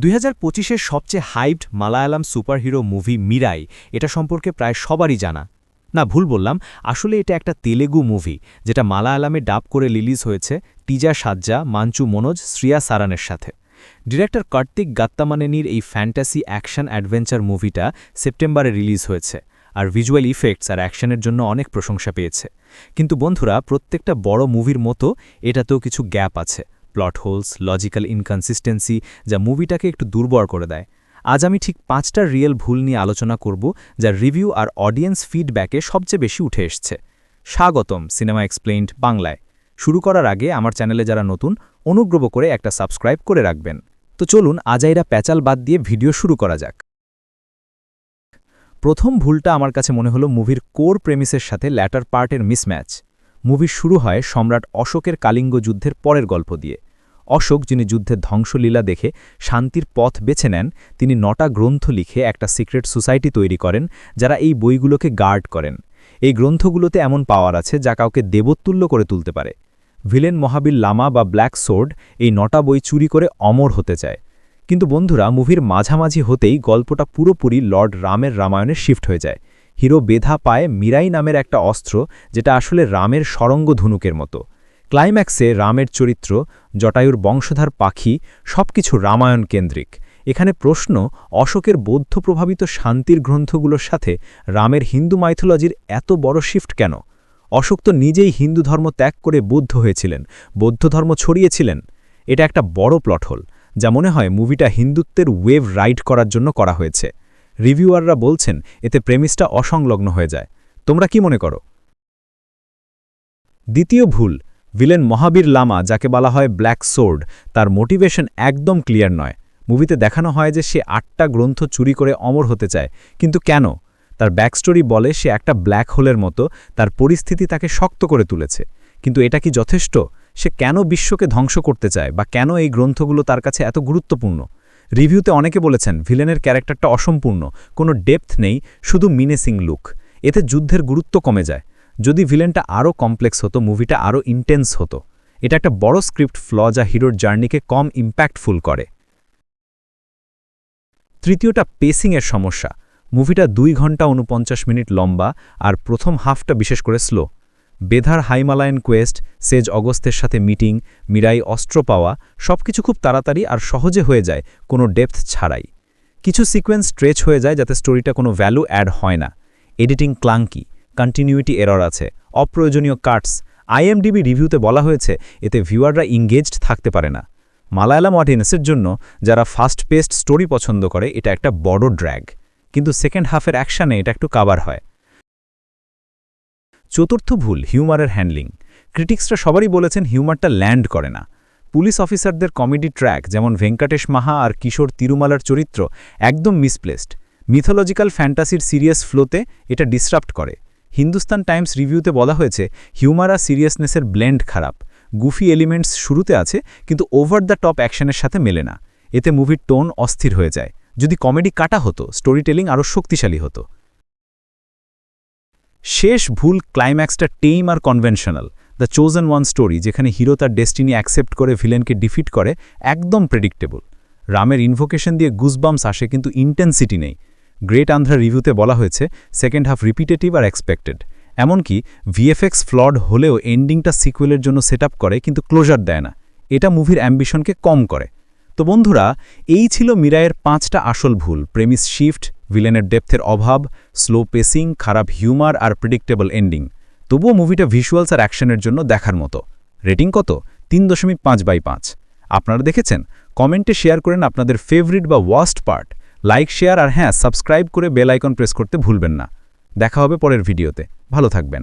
দুই হাজার পঁচিশের সবচেয়ে hyped Malayalam superhero movie Mirai এটা সম্পর্কে প্রায় সবারই জানা। না, ভুল বললাম, আসলে এটা একটা তেলেগু মুভি, যেটা মালায়ালামে ডাব করে রিলিজ হয়েছে টিজা সাজ্জা, মাঞ্চু মনোজ, শ্রিয়া সারানের সাথে। ডিরেক্টর কার্তিক গাত্তামানেনির এই ফ্যান্টাসি অ্যাকশন অ্যাডভেঞ্চার মুভিটা সেপ্টেম্বরে রিলিজ হয়েছে, আর ভিজুয়াল ইফেক্টস আর অ্যাকশনের জন্য অনেক প্রশংসা পেয়েছে। কিন্তু বন্ধুরা, প্রত্যেকটা বড় মুভির মতো এটাতেও কিছু গ্যাপ আছে। প্লট হোলস লজিক্যাল ইনকনসিস্টেন্সি যা মুভিটাকে একটু দুর্বল করে দেয়। আজ আমি ঠিক পাঁচটা রিয়েল ভুল নিয়ে আলোচনা করব, যা রিভিউ আর অডিয়েন্স ফিডব্যাকে সবচেয়ে বেশি উঠে এসছে। স্বাগতম সিনেমা এক্সপ্লেইনড বাংলায়। শুরু করার আগে আমার চ্যানেলে যারা নতুন, অনুগ্রহ করে একটা সাবস্ক্রাইব করে রাখবেন। তো চলুন আজাইরা প্যাচাল বাদ দিয়ে ভিডিও শুরু করা যাক। প্রথম ভুলটা আমার কাছে মনে হলো মুভির কোর প্রেমিসের সাথে ল্যাটার পার্টের মিসম্যাচ মুভি শুরু হয় সম্রাট অশোকের কালিঙ্গ যুদ্ধের পরের গল্প দিয়ে। অশোক যিনি যুদ্ধের ধ্বংসলীলা দেখে শান্তির পথ বেছে নেন, তিনি নটা গ্রন্থ লিখে একটা সিক্রেট সোসাইটি তৈরি করেন, যারা এই বইগুলোকে গার্ড করেন। এই গ্রন্থগুলোতে এমন পাওয়ার আছে যা কাউকে দেবতুল্য করে তুলতে পারে। ভিলেন মহাবীর লামা বা ব্ল্যাক সোর্ড এই নটা বই চুরি করে অমর হতে চায়। কিন্তু বন্ধুরা, মুভির মাঝামাঝি হতেই গল্পটা পুরোপুরি লর্ড রামের রামায়ণে শিফট হয়ে যায়। হিরো বেধা পায় মিরাই নামের একটা অস্ত্র, যেটা আসলে রামের সরঙ্গ ধনুকের মতো। ক্লাইম্যাক্সে রামের চরিত্র, জটায়ুর বংশধার পাখি সবকিছু রামায়ণ কেন্দ্রিক। এখানে প্রশ্ন, অশোকের বৌদ্ধ প্রভাবিত শান্তির গ্রন্থগুলোর সাথে রামের হিন্দু মাইথোলজির এত বড় শিফট কেন? অশোক তো নিজেই হিন্দু ধর্ম ত্যাগ করে বৌদ্ধ হয়েছিলেন, বৌদ্ধ ধর্ম ছড়িয়েছিলেন। এটা একটা বড় প্লট হল যা মনে হয় মুভিটা হিন্দুত্বের ওয়েভ রাইড করার জন্য করা হয়েছে। রিভিউয়াররা বলছেন, এতে প্রেমিসটা অসংলগ্ন হয়ে যায়। তোমরা কি মনে করো? দ্বিতীয় ভুল ভিলেন মহাবীর লামা, যাকে বলা হয় ব্ল্যাক সোর্ড, তার মোটিভেশন একদম ক্লিয়ার নয়। মুভিতে দেখানো হয় যে সে আটটা গ্রন্থ চুরি করে অমর হতে চায়। কিন্তু কেন? তার ব্যাকস্টোরি বলে সে একটা ব্ল্যাক হোলের মতো, তার পরিস্থিতি তাকে শক্ত করে তুলেছে। কিন্তু এটা কি যথেষ্ট? সে কেন বিশ্বকে ধ্বংস করতে চায় বা কেন এই গ্রন্থগুলো তার কাছে এত গুরুত্বপূর্ণ? রিভিউতে অনেকে বলেছেন, ভিলেনের ক্যারেক্টারটা অসম্পূর্ণ, কোনো ডেপথ নেই, শুধু মিনেসিং লুক। এতে যুদ্ধের গুরুত্ব কমে যায়। যদি ভিলেনটা আরও কমপ্লেক্স হতো, মুভিটা আরও ইন্টেন্স হতো। এটা একটা বড় স্ক্রিপ্ট ফ্ল যা হিরোর জার্নিকে কম ইম্প্যাক্টফুল করে। তৃতীয়টা পেসিংয়ের সমস্যা। মুভিটা দুই ঘণ্টা উনপঞ্চাশ মিনিট লম্বা আর প্রথম হাফটা বিশেষ করে স্লো বেধার হাইমালায়ন কোয়েস্ট সেজ অগস্তের সাথে মিটিং মিরাই অস্ত্র পাওয়া, সবকিছু খুব তাড়াতাড়ি আর সহজে হয়ে যায়, কোনো ডেপথ ছাড়াই। কিছু সিকোয়েন্স স্ট্রেচ হয়ে যায় যাতে স্টোরিটা কোনো ভ্যালু অ্যাড হয় না। এডিটিং ক্লাঙ্কি কন্টিনিউটি এরর আছে। অপ্রয়োজনীয় কাটস আইএমডিবি রিভিউতে বলা হয়েছে, এতে ভিউয়াররা ইংগেজড থাকতে পারে না। মালায়ালাম অডিয়েন্সের জন্য যারা ফাস্ট পেস্ট স্টোরি পছন্দ করে, এটা একটা বড় ড্র্যাগ কিন্তু সেকেন্ড হাফের অ্যাকশানে এটা একটু কাবার হয়। চতুর্থ ভুল হিউমারের হ্যান্ডলিং ক্রিটিক্সরা সবারই বলেছেন হিউমারটা ল্যান্ড করে না। পুলিশ অফিসারদের কমেডি ট্র্যাক যেমন ভেঙ্কটেশ মাহা আর কিশোর তিরুমালার চরিত্র, একদম মিসপ্লেসড মিথোলজিক্যাল ফ্যান্টাসির সিরিয়াস ফ্লোতে এটা ডিসরাপ্ট করে। হিন্দুস্তান টাইমস রিভিউতে বলা হয়েছে, হিউমার আর সিরিয়াসনেসের ব্লেন্ড খারাপ। গুফি এলিমেন্টস শুরুতে আছে, কিন্তু ওভার দ্য টপ অ্যাকশনের সাথে মেলে না। এতে মুভির টোন অস্থির হয়ে যায়। যদি কমেডি কাটা হতো স্টোরি টেলিং আরও শক্তিশালী হতো। শেষ ভুল ক্লাইম্যাক্সটা tame R conventional. The chosen one story, যেখানে হিরো তার ডেস্টিনি অ্যাকসেপ্ট করে ভিলেনকে ডিফিট করে, একদম প্রেডিক্টেবল রামের ইনভোকেশন দিয়ে গুজবামস আসে, কিন্তু ইন্টেন্সিটি নেই। গ্রেট আন্ধ্রা রিভিউতে বলা হয়েছে সেকেন্ড হাফ রিপিটেটিভ আর এক্সপেক্টেড এমনকি ভিএফএক্স ফ্লড হলেও এন্ডিংটা সিকুয়েলের জন্য সেট করে, কিন্তু ক্লোজার দেয় না। এটা মুভির অ্যাম্বিশনকে কম করে। তো বন্ধুরা, এই ছিল মিরায়ের পাঁচটা আসল ভুল প্রেমিস শিফট ভিলেনের ডেপথের অভাব স্লো পেসিং খারাপ হিউমার আর প্রিডিক্টেবল এন্ডিং তবুও মুভিটা ভিজুয়ালস আর অ্যাকশনের জন্য দেখার মতো। রেটিং কত? তিন দশমিক পাঁচ বাই পাঁচ। আপনারা দেখেছেন? কমেন্টে শেয়ার করেন আপনাদের ফেভারিট বা ওয়াস্ট পার্ট লাইক শেয়ার আর হ্যাঁ সাবস্ক্রাইব করে বেল আইকন প্রেস করতে ভুলবেন না। দেখা হবে পরের ভিডিওতে ভালো থাকবেন।